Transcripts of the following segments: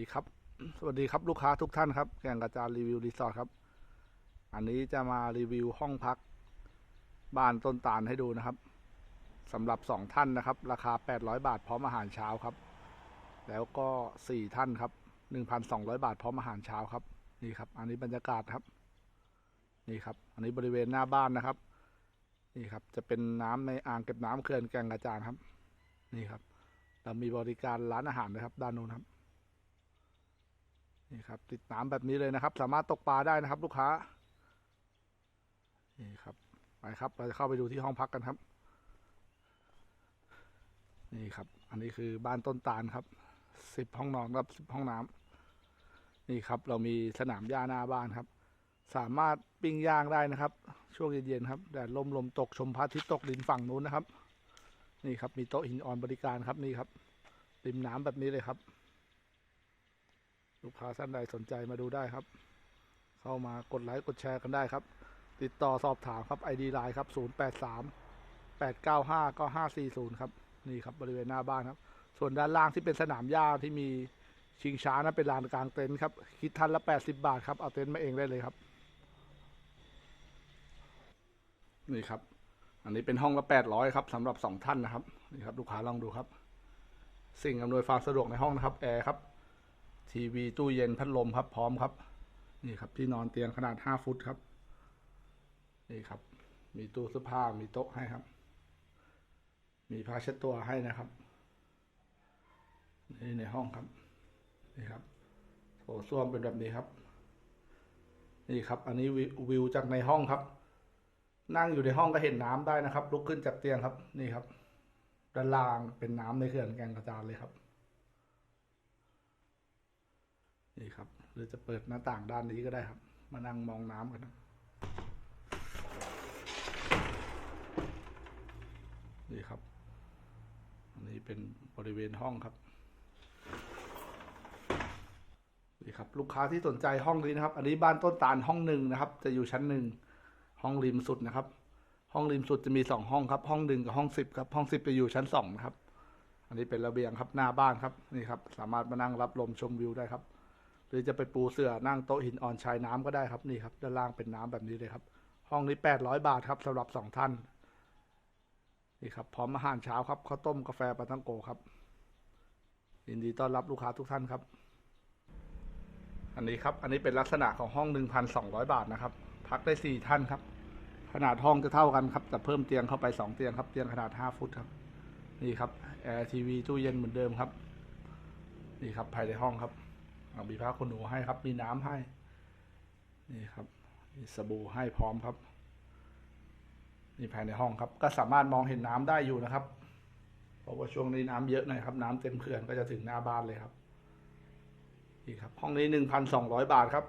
ีครับ สวัสดีครับลูกค้าทุกท่านครับ แก่งกระจานรีวิวรีสอร์ทครับ อันนี้จะมารีวิวห้องพัก บ้านต้นตาลให้ดูนะครับสำหรับสองท่านนะครับ ราคา 800 บาทพร้อมอาหารเช้าครับ แล้วก็สี่ท่านครับ1,200 บาทพร้อมอาหารเช้าครับ นี่ครับ อันนี้บรรยากาศครับ นี่ครับ อันนี้บริเวณหน้าบ้านนะครับ นี่ครับ จะเป็นน้ำในอ่างเก็บน้ำเขื่อนแก่งกระจานครับ นี่ครับเรามีบริการร้านอาหารนะครับ ด้านนู้นครับ นี่ครับ ติดน้ำแบบนี้เลยนะครับ สามารถตกปลาได้นะครับ ลูกค้า นี่ครับ ไปครับ เราจะเข้าไปดูที่ห้องพักกันครับ นี่ครับ อันนี้คือบ้านต้นตาลครับ สิบห้องนอนครับสิบห้องน้ำนี่ครับ เรามีสนามหญ้าหน้าบ้านครับ สามารถปิ้งย่างได้นะครับ ช่วงเย็นๆครับแดดลมลมตกชมพระอาทิตย์ตกดินฝั่งนู้นนะครับ นี่ครับ มีโต๊ะหินอ่อนบริการครับ นี่ครับริมน้ำแบบนี้เลยครับ ลูกค้าท่านใดสนใจมาดูได้ครับ เข้ามากดไลค์กดแชร์กันได้ครับ ติดต่อสอบถามครับ ID ไลน์ครับ 083 895 9540 ครับ นี่ครับบริเวณหน้าบ้านครับ ส่วนด้านล่างที่เป็นสนามหญ้าที่มีชิงช้านะเป็นลานกลางเต็นท์ครับ คิดท่านละ 80 บาทครับ เอาเต็นท์มาเองได้เลยครับ นี่ครับ อันนี้เป็นห้องละ 800 ครับสำหรับ 2 ท่านนะครับ นี่ครับ ลูกค้าลองดูครับ สิ่งอำนวยความสะดวกในห้องนะครับ แอร์ครับ ทีวีตู้เย็นพัดลมครับพร้อมครับ นี่ครับที่นอนเตียงขนาด5ฟุตครับ นี่ครับ มีตู้เสื้อผ้ามีโต๊ะให้ครับ มีผ้าเช็ดตัวให้นะครับ นี่ในห้องครับ นี่ครับโถส้วมเป็นแบบนี้ครับ นี่ครับ อันนี้วิวจากในห้องครับนั่งอยู่ในห้องก็เห็นน้ำได้นะครับ ลุกขึ้นจากเตียงครับ นี่ครับด้านล่างเป็นน้ำในเขื่อนแก่งกระจานเลยครับ นี่ครับหรือจะเปิดหน้าต่างด้านนี้ก็ได้ครับ มานั่งมองน้ำกันนะนี่ครับอันนี้เป็นบริเวณห้องครับนี่ครับ ลูกค้าที่สนใจห้องนี้นะครับ อันนี้บ้านต้นตาลห้องหนึ่งนะครับ จะอยู่ชั้นหนึ่งห้องริมสุดนะครับ ห้องริมสุดจะมีสองห้องครับห้องหนึ่งกับห้องสิบครับ ห้องสิบจะอยู่ชั้นสองนะครับ อันนี้เป็นระเบียงครับหน้าบ้านครับนี่ครับ สามารถมานั่งรับลมชมวิวได้ครับ หรือจะไปปูเสื่อนั่งโต๊ะหินอ่อนชายน้ำก็ได้ครับนี่ครับ ด้านล่างเป็นน้ำแบบนี้เลยครับ ห้องนี้แปดร้อยบาทครับสำหรับสองท่านนี่ครับพร้อมอาหารเช้าครับข้าวต้มกาแฟปาทังโกครับยินดีต้อนรับลูกค้าทุกท่านครับ อันนี้ครับ อันนี้เป็นลักษณะของห้อง1,200บาทนะครับ พักได้4ท่านครับ ขนาดห้องจะเท่ากันครับแต่เพิ่มเตียงเข้าไป2เตียงครับ เตียงขนาด5ฟุตครับ นี่ครับแอร์ทีวีตู้เย็นเหมือนเดิมครับ นี่ครับภายในห้องครับ มีผ้าขนหนูให้ครับ มีน้ำให้ นี่ครับ มีสบู่ให้พร้อมครับ นี่ภายในห้องครับ ก็สามารถมองเห็นน้ำได้อยู่นะครับ เพราะว่าช่วงนี้น้ำเยอะหน่อยครับ น้ำเต็มเขื่อนก็จะถึงหน้าบ้านเลยครับ นี่ครับ ห้องนี้หนึ่งพันสองร้อยบาทครับ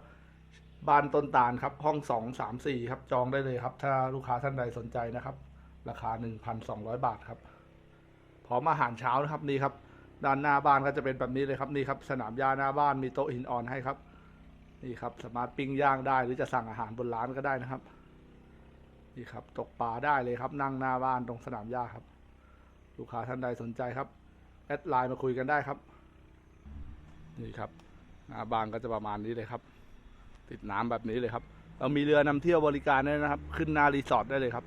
บ้านต้นตาลครับ ห้องสองสามสี่ครับ จองได้เลยครับ ถ้าลูกค้าท่านใดสนใจนะครับ ราคาหนึ่งพันสองร้อยบาทครับ พร้อมอาหารเช้านะครับนี่ครับ ด้านหน้าบ้านก็จะเป็นแบบนี้เลยครับนี่ครับสนามหญ้าหน้าบ้านมีโต๊ะหินอ่อนให้ครับ นี่ครับสามารถปิ้งย่างได้หรือจะสั่งอาหารบนร้านก็ได้นะครับ นี่ครับตกปลาได้เลยครับ นั่งหน้าบ้านตรงสนามหญ้าครับ ลูกค้าท่านใดสนใจครับแอดไลน์มาคุยกันได้ครับ นี่ครับหน้าบ้านก็จะประมาณนี้เลยครับ ติดน้ำแบบนี้เลยครับเรามีเรือนำเที่ยวบริการด้วยนะครับ ขึ้นหน้ารีสอร์ทได้เลยครับ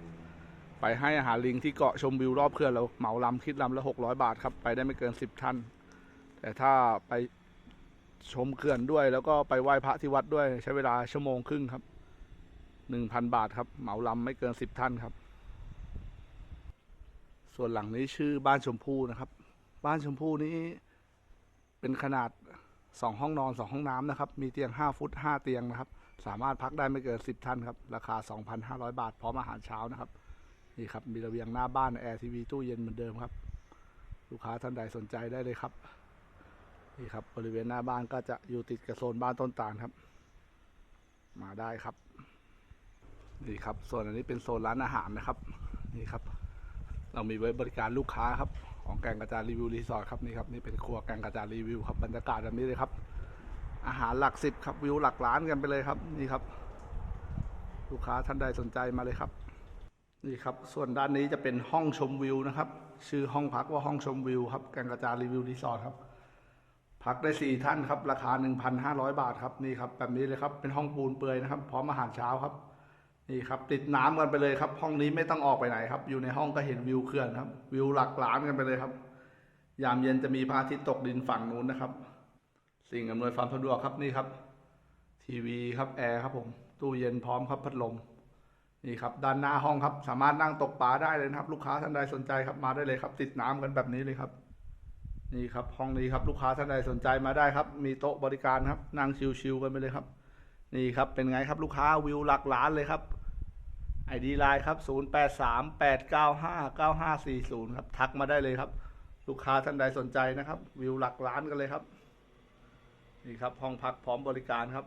ไปให้อาหารลิงที่เกาะชมวิวรอบเขื่อนเราเหมาลำคิดลำละหกร้อยบาทครับไปได้ไม่เกินสิบท่าน แต่ถ้าไปชมเขื่อนด้วยแล้วก็ไปไหว้พระที่วัดด้วยใช้เวลาชั่วโมงครึ่งครับหนึ่งพันบาทครับ เหมาลำไม่เกินสิบท่านครับ ส่วนหลังนี้ชื่อบ้านชมพู่นะครับ บ้านชมพู่นี้เป็นขนาดสองห้องนอนสองห้องน้ำนะครับ มีเตียงห้าฟุตห้าเตียงนะครับ สามารถพักได้ไม่เกินสิบท่านครับ ราคาสองพันห้าร้อยบาทพร้อมอาหารเช้านะครับ นี่ครับ มีระเบียงหน้าบ้านแอร์ทีวีตู้เย็นเหมือนเดิมครับ ลูกค้าท่านใดสนใจได้เลยครับ นี่ครับ บริเวณหน้าบ้านก็จะอยู่ติดกับโซนบ้านต้นตาลครับ มาได้ครับนี่ครับส่วนอันนี้เป็นโซนร้านอาหารนะครับ นี่ครับ เรามีไว้บริการลูกค้าครับ ของแกงกระจานรีวิวรีสอร์ทครับนี่ครับนี่เป็นครัวแกงกระจานรีวิวครับบรรยากาศแบบนี้เลยครับ อาหารหลักสิบครับวิวหลักล้านกันไปเลยครับ นี่ครับ ลูกค้าท่านใดสนใจมาเลยครับ นี่ครับ ส่วนด้านนี้จะเป็นห้องชมวิวนะครับ ชื่อห้องพักว่าห้องชมวิวครับแกงกระจารีวิวรีสอร์ทครับ พักได้สี่ท่านครับ ราคาหนึ่งพันห้าร้อยบาทครับนี่ครับแบบนี้เลยครับเป็นห้องปูนเปลือยนะครับ พร้อมอาหารเช้าครับนี่ครับ ติดน้ำกันไปเลยครับ ห้องนี้ไม่ต้องออกไปไหนครับ อยู่ในห้องก็เห็นวิวเขื่อนครับ วิวหลักล้านกันไปเลยครับ ยามเย็นจะมีพระอาทิตย์ตกดินฝั่งนู้นนะครับ สิ่งอำนวยความสะดวกครับนี่ครับ ทีวีครับแอร์ครับผม ตู้เย็นพร้อมครับพัดลม นี่ครับด้านหน้าห้องครับ สามารถนั่งตกปลาได้เลยนะครับ ลูกค้าท่านใดสนใจครับมาได้เลยครับ ติดน้ำกันแบบนี้เลยครับ นี่ครับ ห้องนี้ครับลูกค้าท่านใดสนใจมาได้ครับ มีโต๊ะบริการครับ นั่งชิวๆกันไปเลยครับ นี่ครับเป็นไงครับลูกค้าวิวหลักล้านเลยครับไอดีไลน์ครับ 0 8 3 8 9 5 9 5 4 0 ครับ ทักมาได้เลยครับ ลูกค้าท่านใดสนใจนะครับ วิวหลักล้านกันเลยครับ นี่ครับ ห้องพักพร้อมบริการครับ